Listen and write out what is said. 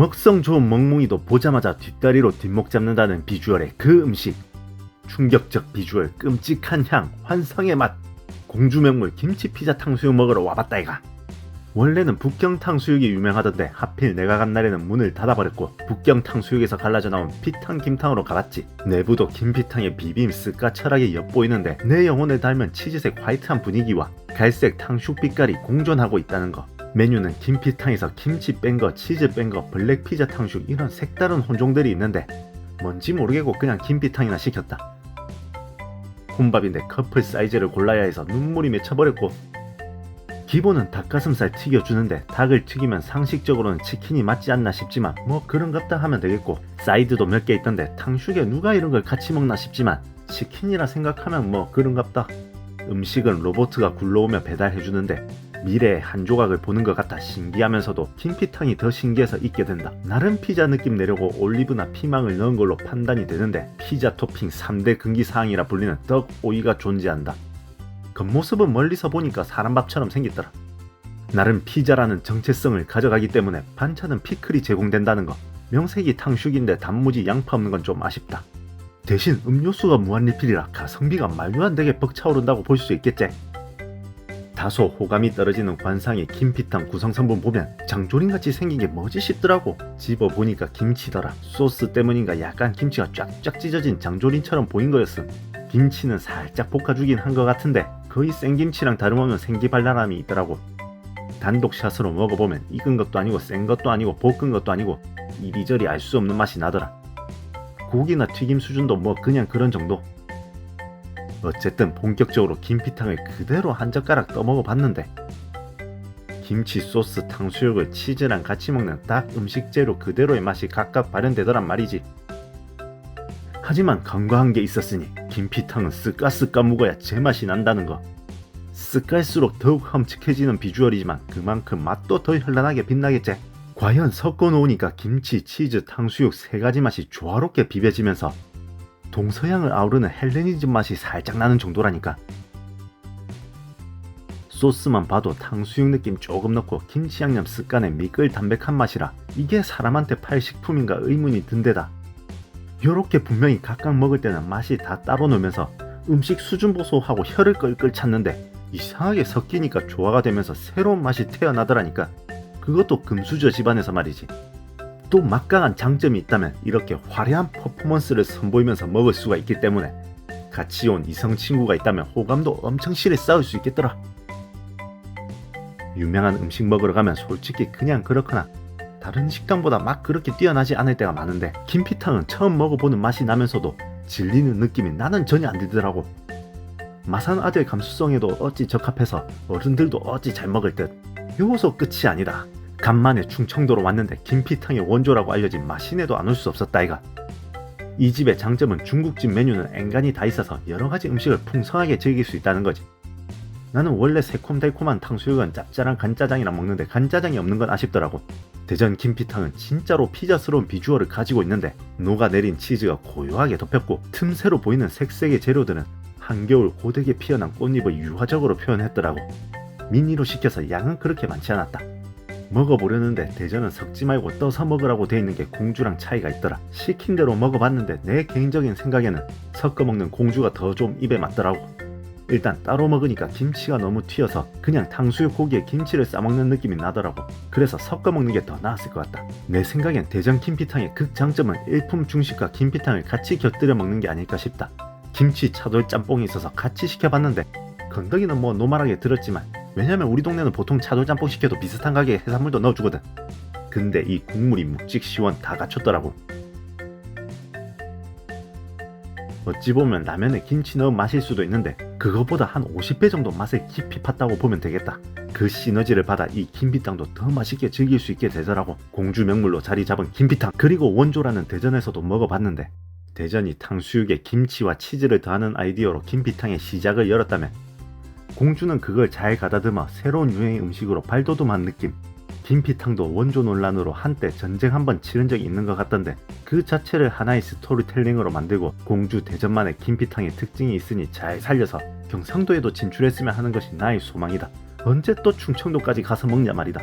먹성 좋은 멍뭉이도 보자마자 뒷다리로 뒷목 잡는다는 비주얼의 그 음식. 충격적 비주얼, 끔찍한 향, 환상의 맛. 공주명물 김치 피자 탕수육 먹으러 와봤다 이가. 원래는 북경 탕수육이 유명하던데 하필 내가 간 날에는 문을 닫아버렸고 북경 탕수육에서 갈라져 나온 피탕 김탕으로 가봤지 내부도 김피탕의 비빔 스까 철학이 엿보이는데 내 영혼을 닮은 치즈색 화이트한 분위기와 갈색 탕수육 빛깔이 공존하고 있다는 거 메뉴는 김피탕에서 김치 뺀 거, 치즈 뺀 거, 블랙 피자 탕수육 이런 색다른 혼종들이 있는데 뭔지 모르겠고 그냥 김피탕이나 시켰다. 혼밥인데 커플 사이즈를 골라야 해서 눈물이 맺혀버렸고 기본은 닭가슴살 튀겨주는데 닭을 튀기면 상식적으로는 치킨이 맞지 않나 싶지만 뭐 그런갑다 하면 되겠고 사이드도 몇 개 있던데 탕수육에 누가 이런 걸 같이 먹나 싶지만 치킨이라 생각하면 뭐 그런갑다. 음식은 로보트가 굴러오며 배달해주는데 미래의 한 조각을 보는 것 같아 신기하면서도 김피탕이 더 신기해서 있게 된다 나름 피자 느낌 내려고 올리브나 피망을 넣은 걸로 판단이 되는데 피자 토핑 3대 금기 사항이라 불리는 떡 오이가 존재한다 겉모습은 멀리서 보니까 사람 밥처럼 생겼더라. 나름 피자라는 정체성을 가져가기 때문에 반찬은 피클이 제공된다는 거. 명색이 탕수육인데 단무지 양파 없는 건 좀 아쉽다. 대신 음료수가 무한리필이라 가성비가 말도 안 되게 벅차오른다고 볼 수 있겠지. 다소 호감이 떨어지는 관상의 김피탕 구성성분 보면 장조림같이 생긴 게 뭐지 싶더라고. 집어보니까 김치더라. 소스 때문인가 약간 김치가 쫙쫙 찢어진 장조림처럼 보인 거였음. 김치는 살짝 볶아주긴 한 것 같은데 거의 생김치랑 다름없는 생기발랄함이 있더라고. 단독 샷으로 먹어보면 익은 것도 아니고 센 것도 아니고 볶은 것도 아니고 이리저리 알 수 없는 맛이 나더라. 고기나 튀김 수준도 뭐 그냥 그런 정도. 어쨌든 본격적으로 김피탕을 그대로 한 젓가락 떠먹어 봤는데 김치 소스 탕수육을 치즈랑 같이 먹는 딱 음식 재료 그대로의 맛이 각각 발현되더란 말이지. 하지만 간과한 게 있었으니 김피탕은 쓰까쓰까 묵어야 제맛이 난다는 거. 쓰깔수록 더욱 험측해지는 비주얼이지만 그만큼 맛도 더 현란하게 빛나겠지. 과연 섞어 놓으니까 김치, 치즈, 탕수육 세 가지 맛이 조화롭게 비벼지면서 동서양을 아우르는 헬레니즘 맛이 살짝 나는 정도라니까. 소스만 봐도 탕수육 느낌 조금 넣고 김치 양념 습간의 미끌 담백한 맛이라 이게 사람한테 팔 식품인가 의문이 든데다. 요렇게 분명히 각각 먹을 때는 맛이 다 따로 놀면서 음식 수준 보소하고 혀를 끌끌 찾는데 이상하게 섞이니까 조화가 되면서 새로운 맛이 태어나더라니까 그것도 금수저 집안에서 말이지 또 막강한 장점이 있다면 이렇게 화려한 퍼포먼스를 선보이면서 먹을 수가 있기 때문에 같이 온 이성 친구가 있다면 호감도 엄청 실에 쌓을 수 있겠더라 유명한 음식 먹으러 가면 솔직히 그냥 그렇거나 다른 식당보다 막 그렇게 뛰어나지 않을 때가 많은데 김피탕은 처음 먹어보는 맛이 나면서도 질리는 느낌이 나는 전혀 안 들더라고. 마산 아들 감수성에도 어찌 적합해서 어른들도 어찌 잘 먹을 듯. 요소 끝이 아니다. 간만에 충청도로 왔는데 김피탕의 원조라고 알려진 마신에도 안 올 수 없었다 이가. 이 집의 장점은 중국집 메뉴는 앵간히 다 있어서 여러 가지 음식을 풍성하게 즐길 수 있다는 거지. 나는 원래 새콤달콤한 탕수육은 짭짤한 간짜장이랑 먹는데 간짜장이 없는 건 아쉽더라고. 대전 김피탕은 진짜로 피자스러운 비주얼을 가지고 있는데 녹아내린 치즈가 고요하게 덮였고 틈새로 보이는 색색의 재료들은 한겨울 고되게 피어난 꽃잎을 유화적으로 표현했더라고. 미니로 시켜서 양은 그렇게 많지 않았다. 먹어보려는데 대전은 섞지 말고 떠서 먹으라고 돼 있는 게 공주랑 차이가 있더라. 시킨 대로 먹어봤는데 내 개인적인 생각에는 섞어 먹는 공주가 더 좀 입에 맞더라고. 일단 따로 먹으니까 김치가 너무 튀어서 그냥 탕수육 고기에 김치를 싸먹는 느낌이 나더라고. 그래서 섞어 먹는 게 더 나았을 것 같다. 내 생각엔 대전 김피탕의 극장점은 일품 중식과 김피탕을 같이 곁들여 먹는 게 아닐까 싶다. 김치 차돌 짬뽕이 있어서 같이 시켜봤는데 건더기는 뭐 노멀하게 들었지만 왜냐면 우리 동네는 보통 차돌 짬뽕 시켜도 비슷한 가게에 해산물도 넣어주거든. 근데 이 국물이 묵직 시원 다 갖췄더라고. 어찌 보면 라면에 김치 넣은 맛일 수도 있는데 그것보다 한 50배 정도 맛을 깊이 팠다고 보면 되겠다. 그 시너지를 받아 이 김피탕도 더 맛있게 즐길 수 있게 되더라고. 공주 명물로 자리 잡은 김피탕 그리고 원조라는 대전에서도 먹어봤는데 대전이 탕수육에 김치와 치즈를 더하는 아이디어로 김피탕의 시작을 열었다면 공주는 그걸 잘 가다듬어 새로운 유행의 음식으로 발돋움한 느낌. 김피탕도 원조 논란으로 한때 전쟁 한번 치른 적이 있는 것 같던데 그 자체를 하나의 스토리텔링으로 만들고 공주 대전만의 김피탕의 특징이 있으니 잘 살려서 경상도에도 진출했으면 하는 것이 나의 소망이다. 언제 또 충청도까지 가서 먹냐 말이다.